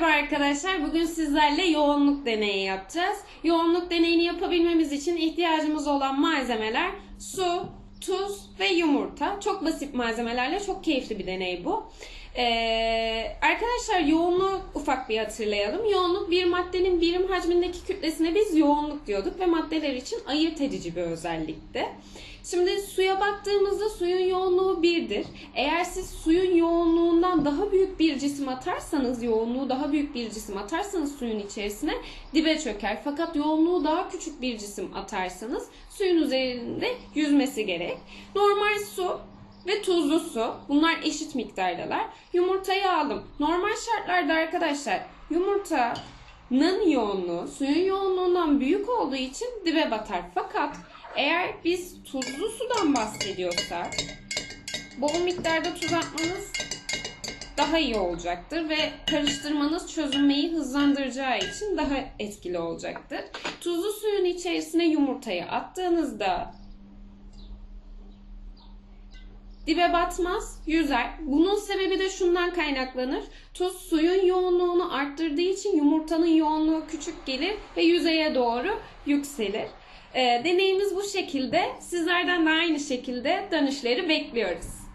Merhaba arkadaşlar. Bugün sizlerle yoğunluk deneyi yapacağız. Yoğunluk deneyini yapabilmemiz için ihtiyacımız olan malzemeler su, tuz ve yumurta. Çok basit malzemelerle çok keyifli bir deney bu. Ee, arkadaşlar yoğunluğu ufak bir hatırlayalım. Yoğunluk bir maddenin birim hacmindeki kütlesine biz yoğunluk diyorduk ve maddeler için ayırt edici bir özellikti. Şimdi suya baktığımızda suyun yoğunluğu birdir. Eğer siz suyun yoğunluğundan daha büyük bir cisim atarsanız, yoğunluğu daha büyük bir cisim atarsanız suyun içerisine dibe çöker. Fakat yoğunluğu daha küçük bir cisim atarsanız suyun üzerinde yüzmesi gerek. Normal su ve tuzlu su. Bunlar eşit miktardalar. Yumurtayı aldım. Normal şartlarda arkadaşlar yumurtanın yoğunluğu suyun yoğunluğundan büyük olduğu için dibe batar. Fakat eğer biz tuzlu sudan bahsediyorsak bol miktarda tuz atmanız daha iyi olacaktır ve karıştırmanız çözünmeyi hızlandıracağı için daha etkili olacaktır. Tuzlu suyun içerisine yumurtayı attığınızda dibe batmaz, yüzer. Bunun sebebi de şundan kaynaklanır. Tuz suyun yoğunluğunu arttırdığı için yumurtanın yoğunluğu küçük gelir ve yüzeye doğru yükselir. Ee, deneyimiz bu şekilde. Sizlerden de aynı şekilde dönüşleri bekliyoruz.